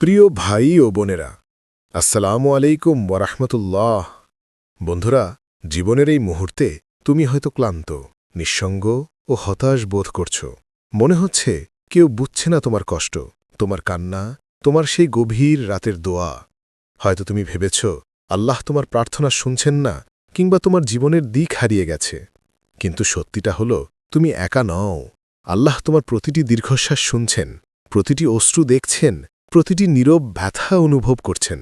প্রিয় ভাই ও বোনেরা, আসসালামু আলাইকুম ওরহমতুল্লাহ বন্ধুরা, জীবনের এই মুহূর্তে তুমি হয়তো ক্লান্ত, নিঃসঙ্গ ও হতাশ বোধ করছ। মনে হচ্ছে কেউ বুঝছে না তোমার কষ্ট, তোমার কান্না, তোমার সেই গভীর রাতের দোয়া। হয়তো তুমি ভেবেছ, আল্লাহ তোমার প্রার্থনা শুনছেন না কিংবা তোমার জীবনের দিক হারিয়ে গেছে। কিন্তু সত্যিটা হল, তুমি একা নও। আল্লাহ তোমার প্রতিটি দীর্ঘশ্বাস শুনছেন, প্রতিটি অশ্রু দেখছেন প্রতিটি নীরব ব্যথা অনুভব করছেন।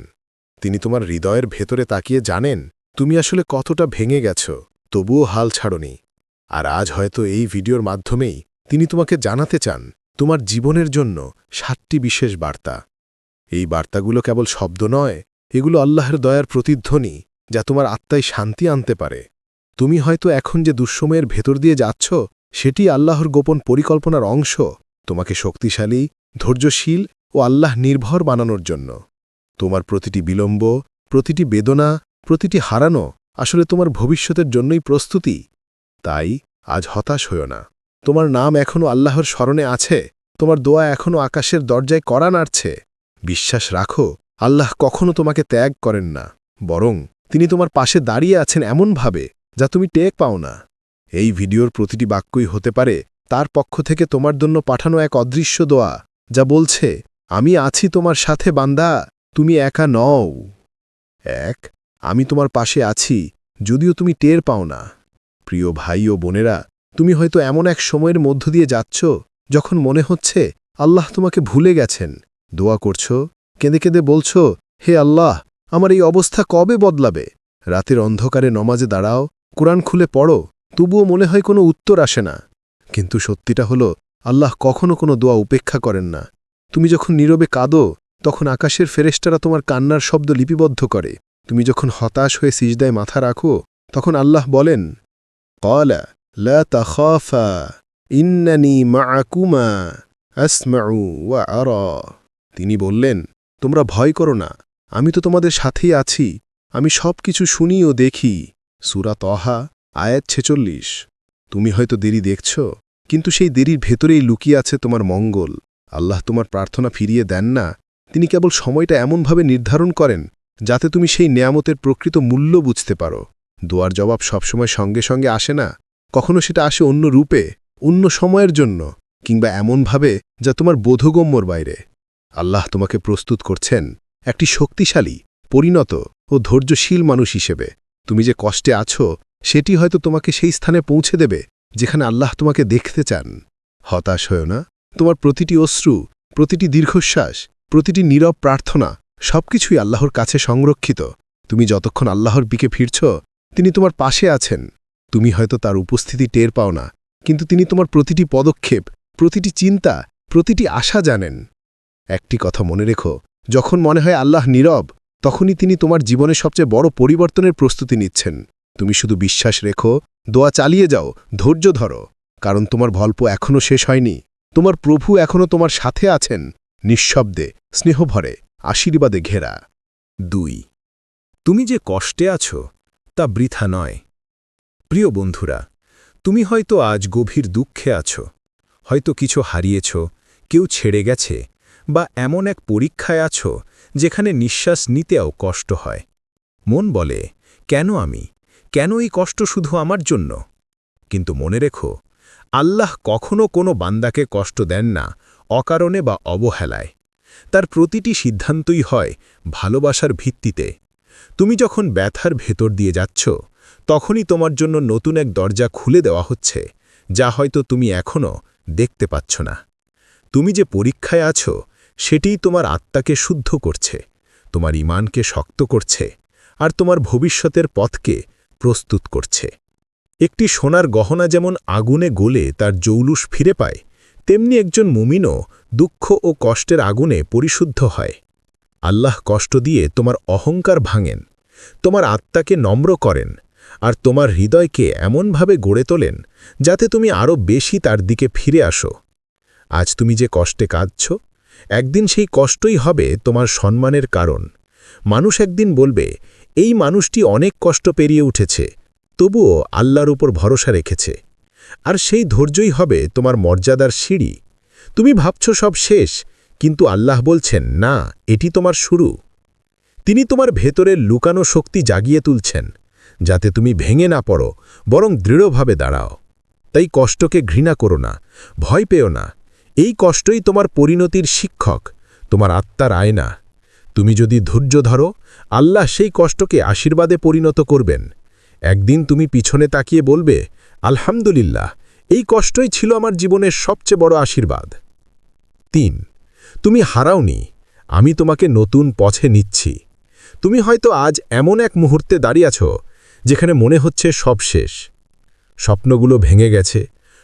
তিনি তোমার হৃদয়ের ভেতরে তাকিয়ে জানেন, তুমি আসলে কতটা ভেঙে গেছ, তবুও হাল ছাড়নি। আর আজ হয়তো এই ভিডিওর মাধ্যমেই তিনি তোমাকে জানাতে চান, তোমার জীবনের জন্য সাতটি বিশেষ বার্তা। এই বার্তাগুলো কেবল শব্দ নয়, এগুলো আল্লাহর দয়ার প্রতিধ্বনি, যা তোমার আত্মায় শান্তি আনতে পারে। তুমি হয়তো এখন যে দুঃসময়ের ভেতর দিয়ে যাচ্ছ, সেটি আল্লাহর গোপন পরিকল্পনার অংশ। তোমাকে শক্তিশালী, ধৈর্যশীল ও আল্লাহ নির্ভর বানানোর জন্য। তোমার প্রতিটি বিলম্ব, প্রতিটি বেদনা, প্রতিটি হারানো আসলে তোমার ভবিষ্যতের জন্যই প্রস্তুতি। তাই আজ হতাশ হও না। তোমার নাম এখনও আল্লাহর স্মরণে আছে, তোমার দোয়া এখনও আকাশের দরজায় করা নাড়ছে। বিশ্বাস রাখো, আল্লাহ কখনো তোমাকে ত্যাগ করেন না, বরং তিনি তোমার পাশে দাঁড়িয়ে আছেন এমনভাবে যা তুমি টেক পাও না। এই ভিডিওর প্রতিটি বাক্যই হতে পারে তার পক্ষ থেকে তোমার জন্য পাঠানো এক অদৃশ্য দোয়া, যা বলছে আমি আছি তোমার সাথে, বান্দা, তুমি একা নও। এক, আমি তোমার পাশে আছি, যদিও তুমি টের পাও না। প্রিয় ভাই ও বোনেরা, তুমি হয়তো এমন এক সময়ের মধ্য দিয়ে যাচ্ছ, যখন মনে হচ্ছে আল্লাহ তোমাকে ভুলে গেছেন। দোয়া করছ, কেঁদে কেঁদে বলছ, হে আল্লাহ, আমার এই অবস্থা কবে বদলাবে? রাতের অন্ধকারে নমাজে দাঁড়াও, কোরআন খুলে পড়ো, তবুও মনে হয় কোনো উত্তর আসে না। কিন্তু সত্যিটা হলো, আল্লাহ কখনো কোনো দোয়া উপেক্ষা করেন না। তুমি যখন নীরবে কাঁদো, তখন আকাশের ফেরেস্টারা তোমার কান্নার শব্দ লিপিবদ্ধ করে। তুমি যখন হতাশ হয়ে সিজদায় মাথা রাখো, তখন আল্লাহ বলেন লা ইন্নানি ওয়া আরা। তিনি বললেন, তোমরা ভয় করো না, আমি তো তোমাদের সাথেই আছি, আমি সব কিছু শুনি ও দেখি। সুরা তহা, আয়াত ছেচল্লিশ। তুমি হয়তো দেরি দেখছ, কিন্তু সেই দেরির ভেতরেই লুকিয়ে আছে তোমার মঙ্গল। আল্লাহ তোমার প্রার্থনা ফিরিয়ে দেন না, তিনি কেবল সময়টা এমনভাবে নির্ধারণ করেন, যাতে তুমি সেই নেয়ামতের প্রকৃত মূল্য বুঝতে পারো। দোয়ার জবাব সবসময় সঙ্গে সঙ্গে আসে না, কখনো সেটা আসে অন্য রূপে, অন্য সময়ের জন্য, কিংবা এমনভাবে যা তোমার বোধগম্যর বাইরে। আল্লাহ তোমাকে প্রস্তুত করছেন, একটি শক্তিশালী, পরিণত ও ধৈর্যশীল মানুষ হিসেবে। তুমি যে কষ্টে আছো, সেটি হয়তো তোমাকে সেই স্থানে পৌঁছে দেবে, যেখানে আল্লাহ তোমাকে দেখতে চান। হতাশ হয়েও না। তোমার প্রতিটি অশ্রু, প্রতিটি দীর্ঘশ্বাস, প্রতিটি নীরব প্রার্থনা সবকিছুই আল্লাহর কাছে সংরক্ষিত। তুমি যতক্ষণ আল্লাহর বিকে ফিরছ, তিনি তোমার পাশে আছেন। তুমি হয়তো তার উপস্থিতি টের পাও না, কিন্তু তিনি তোমার প্রতিটি পদক্ষেপ, প্রতিটি চিন্তা, প্রতিটি আশা জানেন। একটি কথা মনে রেখো, যখন মনে হয় আল্লাহ নীরব, তখনই তিনি তোমার জীবনে সবচেয়ে বড় পরিবর্তনের প্রস্তুতি নিচ্ছেন। তুমি শুধু বিশ্বাস রেখো, দোয়া চালিয়ে যাও, ধৈর্য ধরো, কারণ তোমার ভল্প এখনও শেষ হয়নি। তোমার প্রভু এখনও তোমার সাথে আছেন। নিঃশব্দে, স্নেহভরে, আশীর্বাদে ঘেরা। দুই, তুমি যে কষ্টে আছো, তা বৃথা নয়। প্রিয় বন্ধুরা, তুমি হয়তো আজ গভীর দুঃখে আছো। হয়তো কিছু হারিয়েছ, কেউ ছেড়ে গেছে, বা এমন এক পরীক্ষায় আছো, যেখানে নিঃশ্বাস নিতেও কষ্ট হয়। মন বলে, কেন আমি? কেন এই কষ্ট শুধু আমার জন্য? কিন্তু মনে রেখো আল্লাহ কখনো কোনো বান্দাকে কষ্ট দেন না, অকারণে বা অবহেলায়। তার প্রতিটি সিদ্ধান্তই হয় ভালোবাসার ভিত্তিতে। তুমি যখন ব্যথার ভেতর দিয়ে যাচ্ছ, তখনই তোমার জন্য নতুন এক দরজা খুলে দেওয়া হচ্ছে, যা হয়তো তুমি এখনও দেখতে পাচ্ছ না। তুমি যে পরীক্ষায় আছো, সেটিই তোমার আত্মাকে শুদ্ধ করছে, তোমার ইমানকে শক্ত করছে, আর তোমার ভবিষ্যতের পথকে প্রস্তুত করছে। একটি সোনার গহনা যেমন আগুনে গলে তার জৌলুস ফিরে পায়, তেমনি একজন মুমিনও দুঃখ ও কষ্টের আগুনে পরিশুদ্ধ হয়। আল্লাহ কষ্ট দিয়ে তোমার অহংকার ভাঙেন, তোমার আত্মাকে নম্র করেন, আর তোমার হৃদয়কে এমনভাবে গড়ে তোলেন যাতে তুমি আরও বেশি তার দিকে ফিরে আসো। আজ তুমি যে কষ্টে কাঁদছ, একদিন সেই কষ্টই হবে তোমার সম্মানের কারণ। মানুষ একদিন বলবে, এই মানুষটি অনেক কষ্ট পেরিয়ে উঠেছে তবুও আল্লাহর উপর ভরসা রেখেছে। আর সেই ধৈর্যই হবে তোমার মর্যাদার সিঁড়ি। তুমি ভাবছ সব শেষ, কিন্তু আল্লাহ বলছেন, না, এটি তোমার শুরু। তিনি তোমার ভেতরের লুকানো শক্তি জাগিয়ে তুলছেন, যাতে তুমি ভেঙে না পড়ো, বরং দৃঢ়ভাবে দাঁড়াও। তাই কষ্টকে ঘৃণা করো না, ভয় পেও না। এই কষ্টই তোমার পরিণতির শিক্ষক, তোমার আত্মার আয়না। তুমি যদি ধৈর্য ধরো, আল্লাহ সেই কষ্টকে আশীর্বাদে পরিণত করবেন। একদিন তুমি পিছনে তাকিয়ে বলবে, আলহামদুলিল্লাহ, এই কষ্টই ছিল আমার জীবনের সবচেয়ে বড় আশীর্বাদ। তিন, তুমি হারাওনি, আমি তোমাকে নতুন পথে নিচ্ছি। তুমি হয়তো আজ এমন এক মুহূর্তে দাঁড়িয়ে আছো, যেখানে মনে হচ্ছে সব শেষ। স্বপ্নগুলো ভেঙে গেছে,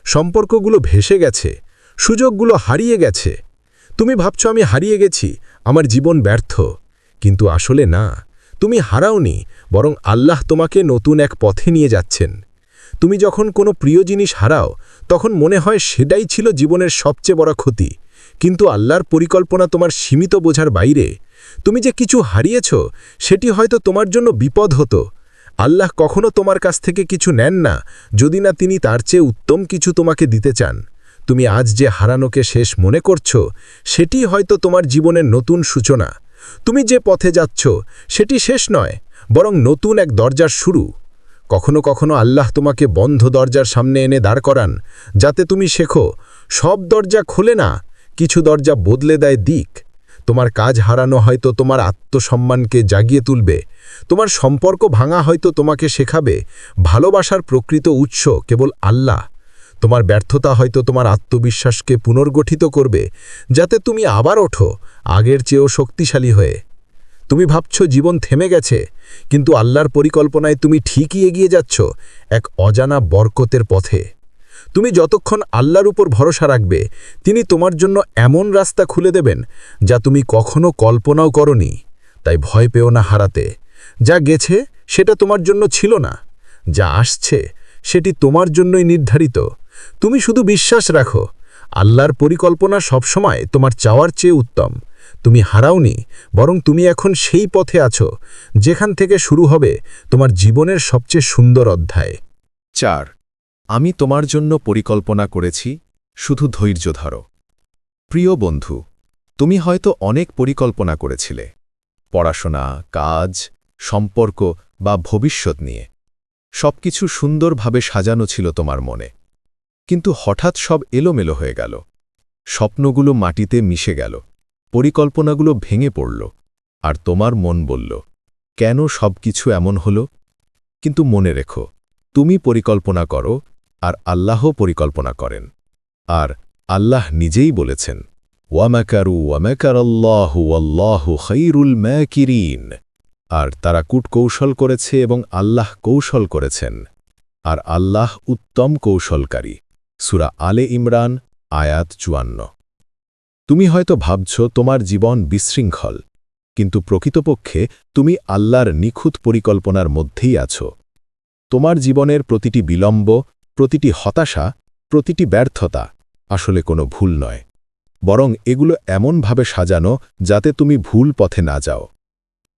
সম্পর্কগুলো ভেসে গেছে, সুযোগগুলো হারিয়ে গেছে। তুমি ভাবছ আমি হারিয়ে গেছি, আমার জীবন ব্যর্থ, কিন্তু আসলে না। তুমি হারাওনি, বরং আল্লাহ তোমাকে নতুন এক পথে নিয়ে যাচ্ছেন। তুমি যখন কোনো প্রিয় জিনিস হারাও, তখন মনে হয় সেটাই ছিল জীবনের সবচেয়ে বড় ক্ষতি। কিন্তু আল্লাহর পরিকল্পনা তোমার সীমিত বোঝার বাইরে, তুমি যে কিছু হারিয়েছ, সেটি হয়তো তোমার জন্য বিপদ হতো। আল্লাহ কখনো তোমার কাছ থেকে কিছু নেন না, যদি না তিনি তার চেয়ে উত্তম কিছু তোমাকে দিতে চান। তুমি আজ যে হারানোকে শেষ মনে করছ, সেটি হয়তো তোমার জীবনের নতুন সূচনা। তুমি যে পথে যাচ্ছ, সেটি শেষ নয়, বরং নতুন এক দরজার শুরু। কখনো কখনো আল্লাহ তোমাকে বন্ধ দরজার সামনে এনে দাঁড় করান, যাতে তুমি শেখো, সব দরজা খোলে না, কিছু দরজা বদলে দেয় দিক। তোমার কাজ হারানো হয়তো তোমার আত্মসম্মানকে জাগিয়ে তুলবে, তোমার সম্পর্ক ভাঙা হয়তো তোমাকে শেখাবে, ভালোবাসার প্রকৃত উৎস কেবল আল্লাহ। তোমার ব্যর্থতা হয়তো তোমার আত্মবিশ্বাসকে পুনর্গঠিত করবে, যাতে তুমি আবার ওঠো, আগের চেয়েও শক্তিশালী হয়ে। তুমি ভাবছ জীবন থেমে গেছে, কিন্তু আল্লাহর পরিকল্পনায় তুমি ঠিকই এগিয়ে যাচ্ছ, এক অজানা বরকতের পথে। তুমি যতক্ষণ আল্লাহর উপর ভরসা রাখবে, তিনি তোমার জন্য এমন রাস্তা খুলে দেবেন, যা তুমি কখনো কল্পনাও করনি। তাই ভয় পেও না হারাতে। যা গেছে, সেটা তোমার জন্য ছিল না। যা আসছে, সেটি তোমার জন্যই নির্ধারিত। তুমি শুধু বিশ্বাস রাখো। আল্লাহর পরিকল্পনা সবসময় তোমার চাওয়ার চেয়ে উত্তম। তুমি হারাওনি, বরং তুমি এখন সেই পথে আছো, যেখান থেকে শুরু হবে তোমার জীবনের সবচেয়ে সুন্দর অধ্যায়। চার, আমি তোমার জন্য পরিকল্পনা করেছি, শুধু ধৈর্য ধরো। প্রিয় বন্ধু, তুমি হয়তো অনেক পরিকল্পনা করেছিলে, পড়াশোনা, কাজ, সম্পর্ক বা ভবিষ্যৎ নিয়ে। সবকিছু সুন্দরভাবে সাজানো ছিল তোমার মনে। কিন্তু হঠাৎ সব এলোমেলো হয়ে গেল। স্বপ্নগুলো মাটিতে মিশে গেল। পরিকল্পনাগুলো ভেঙে পড়ল। আর তোমার মন বলল, কেন সবকিছু এমন হল? কিন্তু মনে রেখো, তুমি পরিকল্পনা করো আর আল্লাহ পরিকল্পনা করেন। আর আল্লাহ নিজেই বলেছেন, ওয়ামাকারু ওয়ামাকারাল্লাহু আল্লাহু খৈরুল ম্যাকিরিন আর তারা কূটকৌশল করেছে এবং আল্লাহ কৌশল করেছেন। আর আল্লাহ উত্তম কৌশলকারী। সুরা আলে ইমরান, আয়াত চুয়ান্ন। তুমি হয়তো ভাবছ, তোমার জীবন বিশৃঙ্খল। কিন্তু প্রকৃতপক্ষে, তুমি আল্লাহর নিখুঁত পরিকল্পনার মধ্যেই আছো। তোমার জীবনের প্রতিটি বিলম্ব, প্রতিটি হতাশা, প্রতিটি ব্যর্থতা আসলে কোনো ভুল নয়। বরং এগুলো এমনভাবে সাজানো যাতে তুমি ভুল পথে না যাও।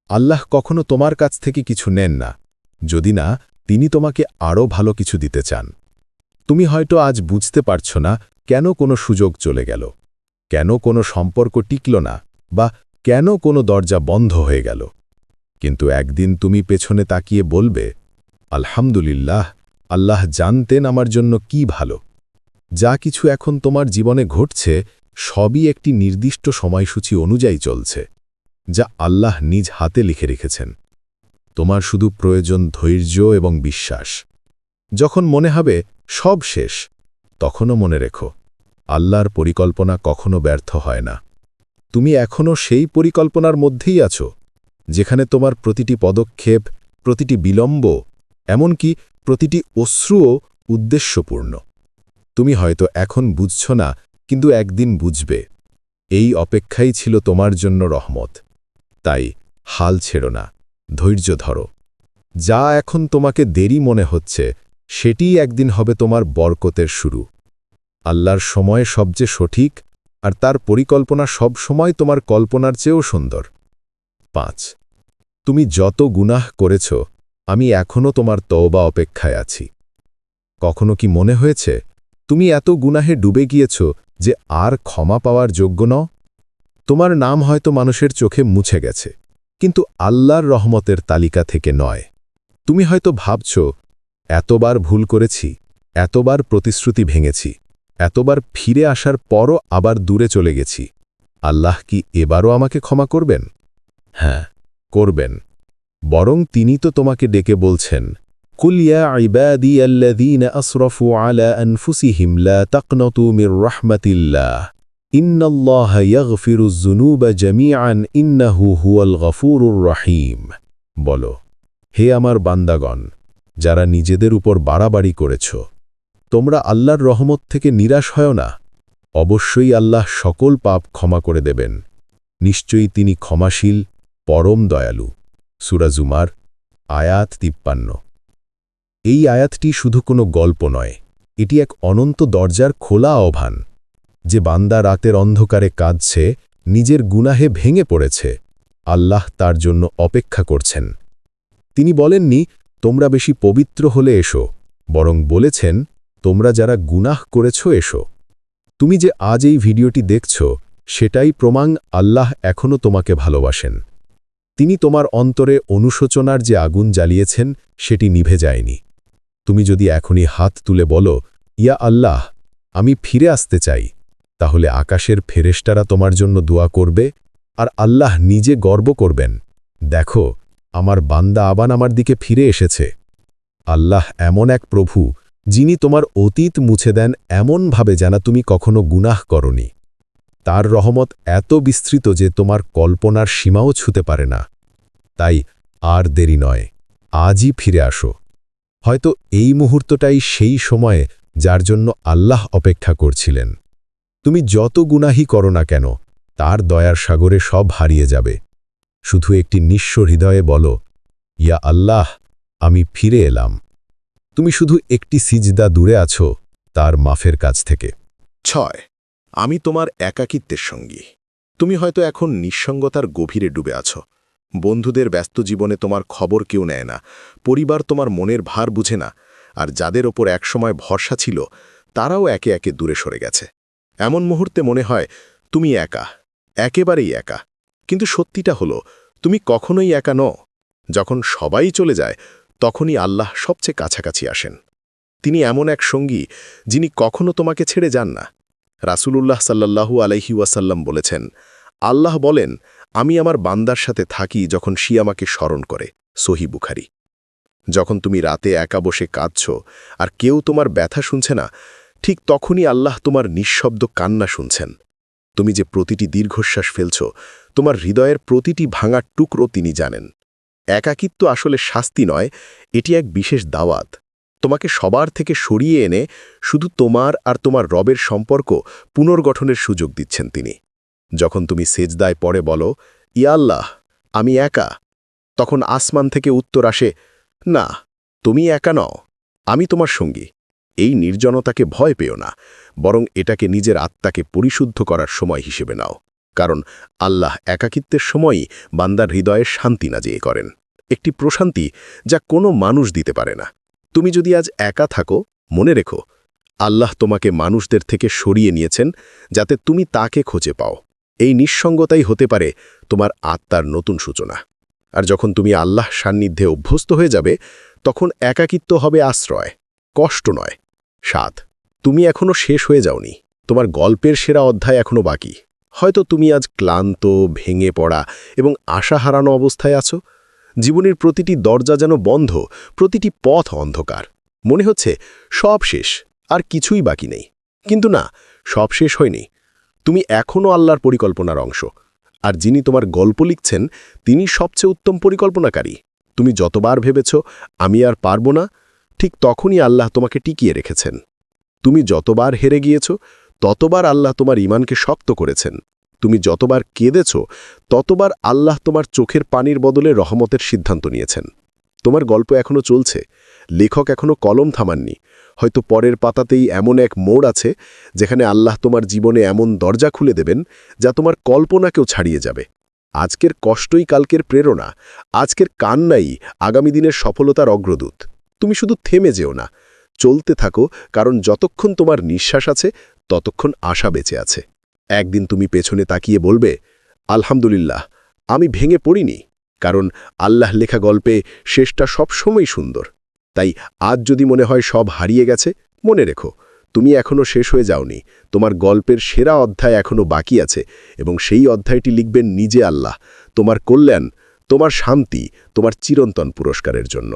আল্লাহ কখনো তোমার কাছ থেকে কিছু নেন না। যদি না, তিনি তোমাকে আরও ভালো কিছু দিতে চান। তুমি হয়তো আজ বুঝতে পারছ না কেন কোনো সুযোগ চলে গেল। কেন কোনো সম্পর্ক টিকল না বা কেন কোনো দরজা বন্ধ হয়ে গেল। কিন্তু একদিন তুমি পেছনে তাকিয়ে বলবে, আলহামদুলিল্লাহ, আল্লাহ জানতেন আমার জন্য কি ভালো। যা কিছু এখন তোমার জীবনে ঘটছে, সবই একটি নির্দিষ্ট সময়সূচি অনুযায়ী চলছে, যা আল্লাহ নিজ হাতে লিখে রেখেছেন। তোমার শুধু প্রয়োজন ধৈর্য এবং বিশ্বাস। যখন মনে হবে সব শেষ। তখনও মনে রেখো, আল্লাহর পরিকল্পনা কখনো ব্যর্থ হয় না। তুমি এখনও সেই পরিকল্পনার মধ্যেই আছো, যেখানে তোমার প্রতিটি পদক্ষেপ, প্রতিটি বিলম্ব, এমনকি প্রতিটি অশ্রুও উদ্দেশ্যপূর্ণ। তুমি হয়তো এখন বুঝছ না, কিন্তু একদিন বুঝবে। এই অপেক্ষাই ছিল তোমার জন্য রহমত। তাই হাল ছেড়ো না, ধৈর্য ধরো। যা এখন তোমাকে দেরি মনে হচ্ছে সেটিই একদিন হবে তোমার বরকতের শুরু। আল্লাহর সময় সবচেয়ে সঠিক, আর তার পরিকল্পনা সব সময় তোমার কল্পনার চেয়েও সুন্দর। পাঁচ, তুমি যত গুনাহ করেছ, আমি এখনও তোমার তওবা অপেক্ষায় আছি। কখনো কি মনে হয়েছে, তুমি এত গুনাহে ডুবে গিয়েছ যে আর ক্ষমা পাওয়ার যোগ্য ন তোমার নাম হয়তো মানুষের চোখে মুছে গেছে, কিন্তু আল্লাহর রহমতের তালিকা থেকে নয়। তুমি হয়তো ভাবছ এতবার ভুল করেছি, এতবার প্রতিশ্রুতি ভেঙেছি, এতবার ফিরে আসার পরও আবার দূরে চলে গেছি। আল্লাহ কি এবারও আমাকে ক্ষমা করবেন? হ্যাঁ করবেন। বরং তিনি তো তোমাকে ডেকে বলছেন কুলিয়া ইবাদি আল্লাদিন আসরফু আলা আনফুসিহিম লা তাকনতু মির রহমাতিল্লাহ, ইন্নাল্লাহ ইয়াগফিরুজ যুনুবা জামিআন, ইন্নাহু হুয়াল গফুরুর রহিম। বলো, হে আমার বান্দাগণ যারা নিজেদের উপর বাড়াবাড়ি করেছ। তোমরা আল্লাহর রহমত থেকে নিরাশ হয় না। অবশ্যই আল্লাহ সকল পাপ ক্ষমা করে দেবেন। নিশ্চয়ই তিনি ক্ষমাশীল, পরম দয়ালু। সুরাজুমার আয়াত তিপ্পান্ন। এই আয়াতটি শুধু কোনো গল্প নয়, এটি এক অনন্ত দরজার খোলা আহ্বান, যে বান্দা রাতের অন্ধকারে কাঁদছে, নিজের গুনাহে ভেঙে পড়েছে। আল্লাহ তার জন্য অপেক্ষা করছেন। তিনি বলেননি তোমরা বেশি পবিত্র হলে এসো, বরং বলেছেন, তোমরা যারা গুনাহ করেছ এসো। তুমি যে আজ এই ভিডিওটি দেখছ, সেটাই প্রমাণ আল্লাহ এখনও তোমাকে ভালোবাসেন। তিনি তোমার অন্তরে অনুশোচনার যে আগুন জ্বালিয়েছেন, সেটি নিভে যায়নি। তুমি যদি এখনই হাত তুলে বলো, ইয়া আল্লাহ, আমি ফিরে আসতে চাই তাহলে আকাশের ফেরেশতারা তোমার জন্য দোয়া করবে, আর আল্লাহ নিজে গর্ব করবেন। দেখো আমার বান্দা আবান আমার দিকে ফিরে এসেছে। আল্লাহ এমন এক প্রভু, যিনি তোমার অতীত মুছে দেন এমনভাবে যেন তুমি কখনো গুনাহ করনি। তার রহমত এত বিস্তৃত যে তোমার কল্পনার সীমাও ছুতে পারে না। তাই আর দেরি নয়, আজই ফিরে আসো। হয়তো এই মুহূর্তটাই সেই সময়ে যার জন্য আল্লাহ অপেক্ষা করছিলেন। তুমি যত গুনাহি করো না কেন, তার দয়ার সাগরে সব হারিয়ে যাবে। শুধু একটি নিঃস্ব হৃদয়ে বলো, ইয়া আল্লাহ, আমি ফিরে এলাম। তুমি শুধু একটি সিজদা দূরে আছো, তার মাফের কাছ থেকে। ছয়, আমি তোমার একাকিত্বের সঙ্গী। তুমি হয়তো এখন নিঃসঙ্গতার গভীরে ডুবে আছো। বন্ধুদের ব্যস্ত জীবনে তোমার খবর কেউ নেয় না। পরিবার তোমার মনের ভার বুঝে না। আর যাদের ওপর একসময় ভরসা ছিল, তারাও একে একে দূরে সরে গেছে। এমন মুহূর্তে মনে হয়, তুমি একা, একেবারেই একা। কিন্তু সত্যিটা হলো, তুমি কখনোই একা ন যখন সবাই চলে যায়, তখনই আল্লাহ সবচেয়ে কাছাকাছি আসেন। তিনি এমন এক সঙ্গী যিনি কখনো তোমাকে ছেড়ে যান না। রাসূলুল্লাহ সাল্লাল্লাহু আলাইহি ওয়াসাল্লাম বলেছেন, আল্লাহ বলেন, আমি আমার বান্দার সাথে থাকি যখন সে আমাকে স্মরণ করে। সহি বুখারি। যখন তুমি রাতে একা বসে কাঁদছ আর কেউ তোমার ব্যথা শুনছে না, ঠিক তখনই আল্লাহ তোমার নিঃশব্দ কান্না শুনছেন। তুমি যে প্রতিটি দীর্ঘশ্বাস ফেলছ, তোমার হৃদয়ের প্রতিটি ভাঙা টুকরো তিনি জানেন। একাকিত্ব আসলে শাস্তি নয়, এটি এক বিশেষ দাওয়াত। তোমাকে সবার থেকে সরিয়ে এনে শুধু তোমার আর তোমার রবের সম্পর্ক পুনর্গঠনের সুযোগ দিচ্ছেন তিনি। যখন তুমি সেজদায় পরে বলো, ইয়া আল্লাহ, আমি একা। তখন আসমান থেকে উত্তর আসে, না, তুমি একা নও, আমি তোমার সঙ্গী। এই নির্জনতাকে ভয় পেও না, বরং এটাকে নিজের আত্মাকে পরিশুদ্ধ করার সময় হিসেবে নাও, কারণ আল্লাহ একাকিত্বের সময়ই বান্দার হৃদয়ে শান্তি নাজিয়ে করেন, একটি প্রশান্তি যা কোনো মানুষ দিতে পারে না। তুমি যদি আজ একা থাকো, মনে রেখো, আল্লাহ তোমাকে মানুষদের থেকে সরিয়ে নিয়েছেন যাতে তুমি তাকে খোঁজে পাও। এই নিঃসঙ্গতাই হতে পারে তোমার আত্মার নতুন সূচনা। আর যখন তুমি আল্লাহ সান্নিধ্যে অভ্যস্ত হয়ে যাবে, তখন একাকিত্ব হবে আশ্রয়, কষ্ট নয় সাত। তুমি এখনও শেষ হয়ে যাওনি। তোমার গল্পের সেরা অধ্যায় এখনও বাকি। হয়তো তুমি আজ ক্লান্ত, ভেঙে পড়া এবং আশা হারানো অবস্থায় আছো। জীবনের প্রতিটি দরজা যেন বন্ধ, প্রতিটি পথ অন্ধকার। মনে হচ্ছে সব শেষ, আর কিছুই বাকি নেই। কিন্তু না, সব শেষ হয়নি। তুমি এখনও আল্লাহর পরিকল্পনার অংশ। আর যিনি তোমার গল্প লিখছেন, তিনি সবচেয়ে উত্তম পরিকল্পনাকারী। তুমি যতবার ভেবেছ, আমি আর পারব না। ঠিক তখনই আল্লাহ তোমাকে টিকিয়ে রেখেছেন। তুমি যতবার হেরে গিয়েছ, ততবার আল্লাহ তোমার ইমানকে শক্ত করেছেন। তুমি যতবার কেঁদেছ, ততবার আল্লাহ তোমার চোখের পানির বদলে রহমতের সিদ্ধান্ত নিয়েছেন। তোমার গল্প এখনও চলছে। লেখক এখনও কলম থামাননি। হয়তো পরের পাতাতেই এমন এক মোড় আছে, যেখানে আল্লাহ তোমার জীবনে এমন দরজা খুলে দেবেন, যা তোমার কল্পনাকেও ছাড়িয়ে যাবে। আজকের কষ্টই কালকের প্রেরণা, আজকের কান্নাই আগামী দিনের সফলতার অগ্রদূত। তুমি শুধু থেমে যেও না। চলতে থাকো, কারণ যতক্ষণ তোমার নিঃশ্বাস আছে, ততক্ষণ আশা বেঁচে আছে। একদিন তুমি পেছনে তাকিয়ে বলবে, আলহামদুলিল্লাহ, আমি ভেঙে পড়িনি, কারণ আল্লাহ লেখা গল্পে শেষটা সবসময় সুন্দর। তাই আজ যদি মনে হয় সব হারিয়ে গেছে, মনে রেখো, তুমি এখনও শেষ হয়ে যাওনি, তোমার গল্পের সেরা অধ্যায় এখনও বাকি আছে, এবং সেই অধ্যায়টি লিখবেন নিজে আল্লাহ, তোমার কল্যাণ, তোমার শান্তি, তোমার চিরন্তন পুরস্কারের জন্য।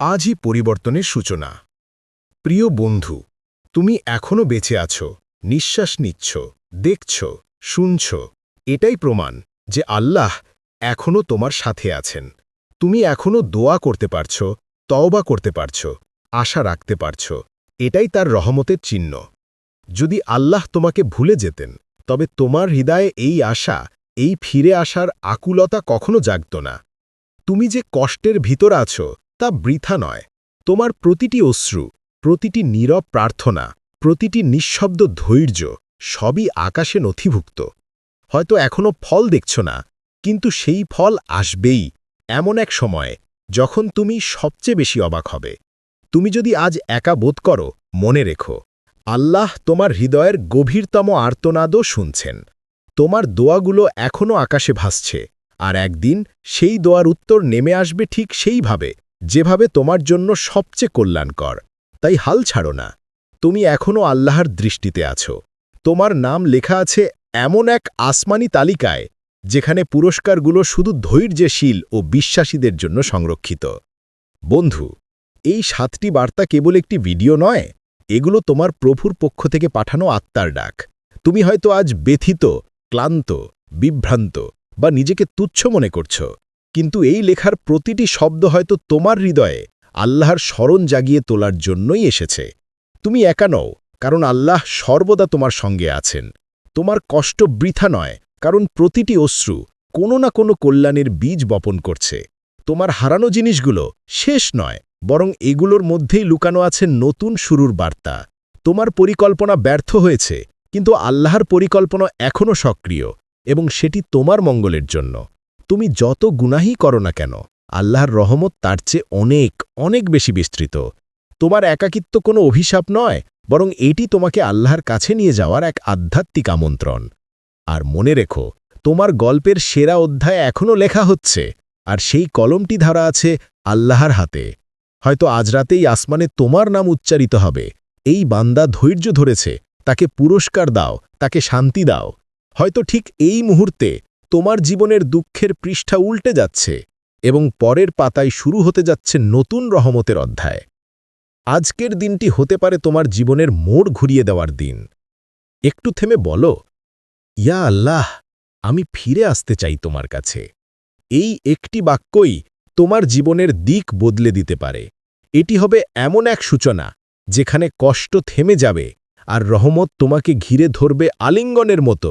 আজই পরিবর্তনের সূচনা। প্রিয় বন্ধু, তুমি এখনও বেঁচে আছো, নিঃশ্বাস নিচ্ছ, দেখছ, শুনছ, এটাই প্রমাণ যে আল্লাহ এখনও তোমার সাথে আছেন। তুমি এখনও দোয়া করতে পারছ, তওবা করতে পারছ, আশা রাখতে পারছ, এটাই তার রহমতের চিহ্ন। যদি আল্লাহ তোমাকে ভুলে যেতেন, তবে তোমার হৃদয়ে এই আশা, এই ফিরে আসার আকুলতা কখনো জাগত না। তুমি যে কষ্টের ভিতর আছো তা বৃথা নয়। তোমার প্রতিটি অশ্রু, প্রতিটি নীরব প্রার্থনা, প্রতিটি নিঃশব্দ ধৈর্য সবই আকাশে নথিভুক্ত। হয়তো এখনও ফল দেখছ না, কিন্তু সেই ফল আসবেই এমন এক সময়ে যখন তুমি সবচেয়ে বেশি অবাক হবে। তুমি যদি আজ একা বোধ করো, মনে রেখো, আল্লাহ তোমার হৃদয়ের গভীরতম আর্তনাদও শুনছেন। তোমার দোয়াগুলো এখনও আকাশে ভাসছে, আর একদিন সেই দোয়ার উত্তর নেমে আসবে ঠিক সেইভাবে। যেভাবে তোমার জন্য সবচেয়ে কল্যাণকর, তাই হাল ছাড়ো না। তুমি এখনও আল্লাহর দৃষ্টিতে আছো। তোমার নাম লেখা আছে এমন এক আসমানি তালিকায়, যেখানে পুরস্কারগুলো শুধু ধৈর্যশীল ও বিশ্বাসীদের জন্য সংরক্ষিত। বন্ধু, এই সাতটি বার্তা কেবল একটি ভিডিও নয়, এগুলো তোমার প্রভুর পক্ষ থেকে পাঠানো আত্মার ডাক। তুমি হয়তো আজ ব্যথিত, ক্লান্ত, বিভ্রান্ত বা নিজেকে তুচ্ছ মনে করছ। কিন্তু এই লেখার প্রতিটি শব্দ হয়তো তোমার হৃদয়ে আল্লাহর স্মরণ জাগিয়ে তোলার জন্যই এসেছে। তুমি একা নও, কারণ আল্লাহ সর্বদা তোমার সঙ্গে আছেন। তোমার কষ্ট বৃথা নয়, কারণ প্রতিটি অশ্রু কোনো না কোনো কল্যাণের বীজ বপন করছে। তোমার হারানো জিনিসগুলো শেষ নয়, বরং এগুলোর মধ্যেই লুকানো আছে নতুন শুরুর বার্তা। তোমার পরিকল্পনা ব্যর্থ হয়েছে, কিন্তু আল্লাহর পরিকল্পনা এখনও সক্রিয় এবং সেটি তোমার মঙ্গলের জন্য। তুমি যত গুনাহি করো না কেন, আল্লাহর রহমত তার চেয়ে অনেক অনেক বেশি বিস্তৃত। তোমার একাকিত্ব কোনো অভিশাপ নয়, বরং এটি তোমাকে আল্লাহর কাছে নিয়ে যাওয়ার এক আধ্যাত্মিক আমন্ত্রণ। আর মনে রেখো, তোমার গল্পের সেরা অধ্যায় এখনও লেখা হচ্ছে, আর সেই কলমটি ধরা আছে আল্লাহর হাতে। হয়তো আজ রাতেই আসমানে তোমার নাম উচ্চারিত হবে। এই বান্দা ধৈর্য ধরেছে, তাকে পুরস্কার দাও, তাকে শান্তি দাও। হয়তো ঠিক এই মুহূর্তে তোমার জীবনের দুঃখের পৃষ্ঠা উল্টে যাচ্ছে এবং পরের পাতায় শুরু হতে যাচ্ছে নতুন রহমতের অধ্যায়। আজকের দিনটি হতে পারে তোমার জীবনের মোড় ঘুরিয়ে দেওয়ার দিন। একটু থেমে বলো, ইয়া আল্লাহ, আমি ফিরে আসতে চাই তোমার কাছে। এই একটি বাক্যই তোমার জীবনের দিক বদলে দিতে পারে। এটি হবে এমন এক সূচনা যেখানে কষ্ট থেমে যাবে আর রহমত তোমাকে ঘিরে ধরবে আলিঙ্গনের মতো।